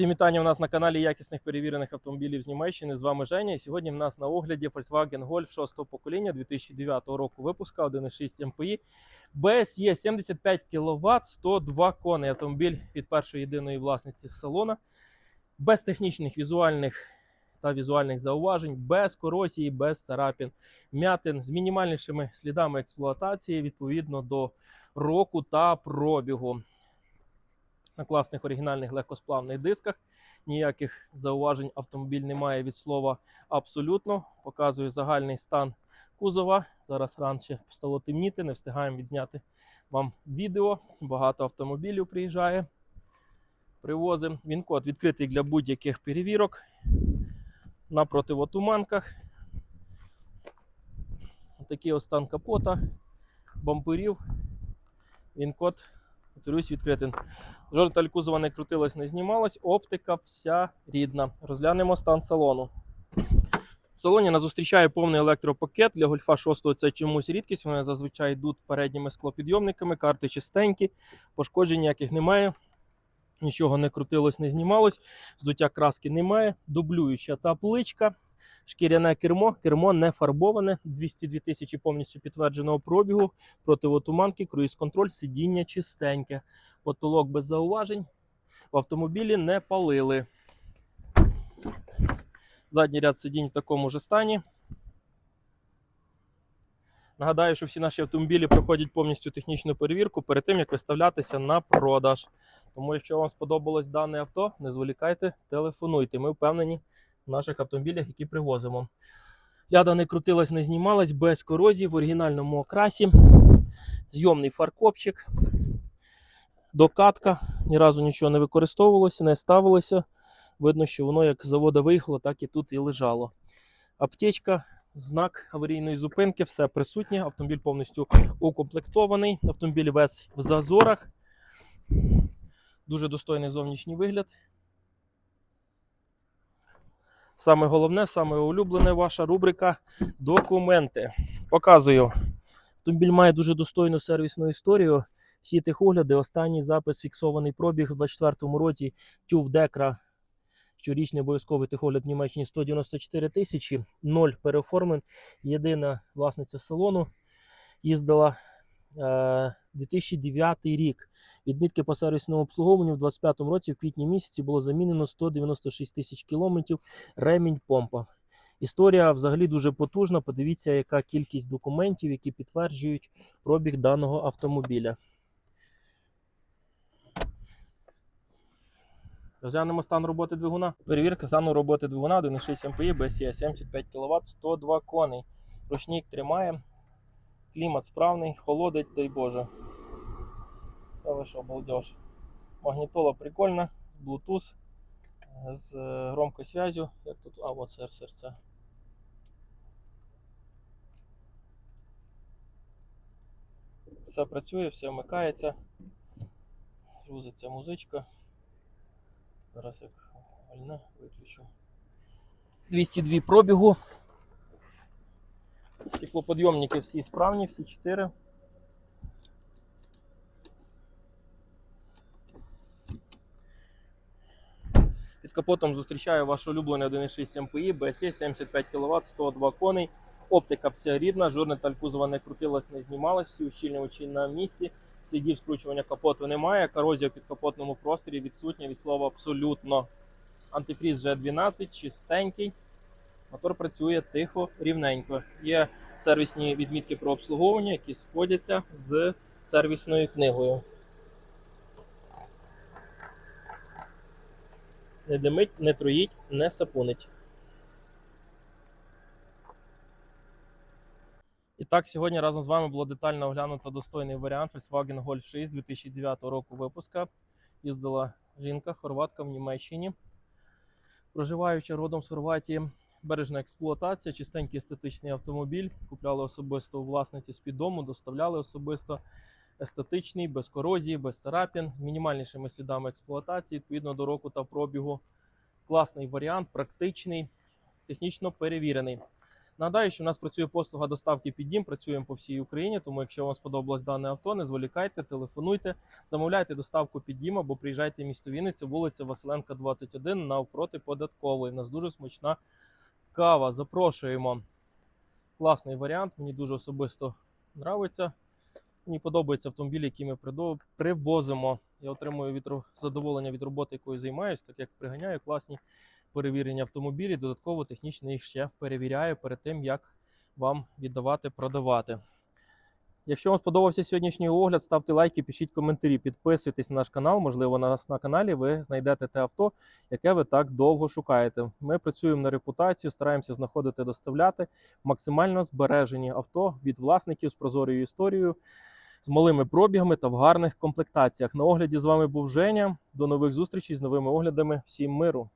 Всім вітання у нас на каналі якісних перевірених автомобілів з Німеччини. З вами Женя. Сьогодні в нас на огляді Volkswagen Golf 6 покоління 2009 року випуска 1.6 MPI. BSE 75 кВт, 102 коней. Автомобіль від першої єдиної власниці з салона. Без технічних візуальних та візуальних зауважень, без корозії, без царапін, м'ятин з мінімальнішими слідами експлуатації відповідно до року та пробігу на класних оригінальних легкосплавних дисках. Ніяких зауважень автомобіль не має від слова абсолютно. Показую загальний стан кузова. Зараз раніше стало темніти, не встигаємо відзняти вам відео. Багато автомобілів приїжджає. Привозимо. Він код відкритий для будь-яких перевірок на противотуманках. Такий ось стан капота, бамперів. Він код, повторюсь, відкритий. Жодна деталь не крутилась, не знімалась. Оптика вся рідна. Розглянемо стан салону. В салоні нас зустрічає повний електропакет. Для гольфа 6 це чомусь рідкість. Вони зазвичай йдуть передніми склопідйомниками, карти чистенькі, пошкоджень ніяких немає. Нічого не крутилось, не знімалось. Здуття краски немає. Дублююча табличка. Шкіряне кермо, кермо не фарбоване, 202 тисячі повністю підтвердженого пробігу, противотуманки, круїз-контроль, сидіння чистеньке, потолок без зауважень. В автомобілі не палили. Задній ряд сидінь в такому ж стані. Нагадаю, що всі наші автомобілі проходять повністю технічну перевірку перед тим, як виставлятися на продаж. Тому, якщо вам сподобалось дане авто, не зволікайте, телефонуйте. Ми впевнені в наших автомобілях, які привозимо. Ляда не крутилась, не знімалась без корозії в оригінальному окрасі. Зйомний фаркопчик. Докатка. Ні разу нічого не використовувалося, не ставилося. Видно, що воно як з завода виїхало, так і тут і лежало. Аптечка, знак аварійної зупинки, все присутнє. Автомобіль повністю укомплектований. Автомобіль весь в зазорах. Дуже достойний зовнішній вигляд. Саме головне, саме улюблене ваша рубрика Документи. Показую. Автомобіль має дуже достойну сервісну історію. Всі техогляди, останній запис фіксований пробіг у 24-му році TÜV Декра. Щорічний обов'язковий техогляд в Німеччині 194 тисячі, ноль переоформлень. Єдина власниця салону їздила 2009 рік. Відмітки по сервісному обслуговуванню в 2025 році в квітні місяці було замінено 196 тисяч кілометрів ремінь помпа. Історія взагалі дуже потужна. Подивіться, яка кількість документів, які підтверджують пробіг даного автомобіля. Розглянемо стан роботи двигуна. Перевірка стану роботи двигуна 1,6 МПІ, BSE 75 кВт, 102 коней. Ручник тримає, клімат справний, холодить, дай Боже. Та ви що, балдеж. Магнітола прикольна, з Bluetooth, з е, громкосвязю. Як тут? А, от серце. Все працює, все вмикається. Грузиться музичка. Зараз як вольне виключу. 202 пробігу. Стеклоподйомники всі справні, всі 4. Під капотом зустрічаю ваш улюблений 1.6 MPI, BSE 75 кВт, 102 коней. Оптика вся рідна, жодна таль кузова не крутилась, не знімалась, всі ущільнювачі на місці. Слідів скручування капоту немає. Корозія в підкапотному просторі відсутня від слова абсолютно. Антифріз G12, чистенький. Мотор працює тихо, рівненько. Є сервісні відмітки про обслуговування, які сходяться з сервісною книгою. Не димить, не троїть, не сапунить. І так, сьогодні разом з вами було детально оглянуто достойний варіант Volkswagen Golf 6 2009 року випуска. Їздила жінка, хорватка в Німеччині. Проживаючи родом з Хорватії, бережна експлуатація, чистенький естетичний автомобіль. Купляли особисто у власниці з-під дому, доставляли особисто естетичний, без корозії, без царапін, з мінімальнішими слідами експлуатації, відповідно до року та пробігу. Класний варіант, практичний, технічно перевірений. Нагадаю, що в нас працює послуга доставки під дім, працюємо по всій Україні. Тому, якщо вам сподобалось дане авто, не зволікайте, телефонуйте, замовляйте доставку під дім або приїжджайте в місто Вінниця, вулиця Василенка, 21, навпроти податкової. У нас дуже смачна кава. Запрошуємо. Класний варіант. Мені дуже особисто подобається. Мені подобаються автомобілі, які ми привозимо. Я отримую від задоволення від роботи, якою займаюся, так як приганяю класні перевірені автомобілі. Додатково технічно їх ще перевіряю перед тим, як вам віддавати, продавати. Якщо вам сподобався сьогоднішній огляд, ставте лайки, пишіть коментарі, підписуйтесь на наш канал. Можливо, на нас на каналі ви знайдете те авто, яке ви так довго шукаєте. Ми працюємо на репутацію, стараємося знаходити, доставляти максимально збережені авто від власників з прозорою історією, з малими пробігами та в гарних комплектаціях. На огляді з вами був Женя. До нових зустрічей з новими оглядами. Всім миру!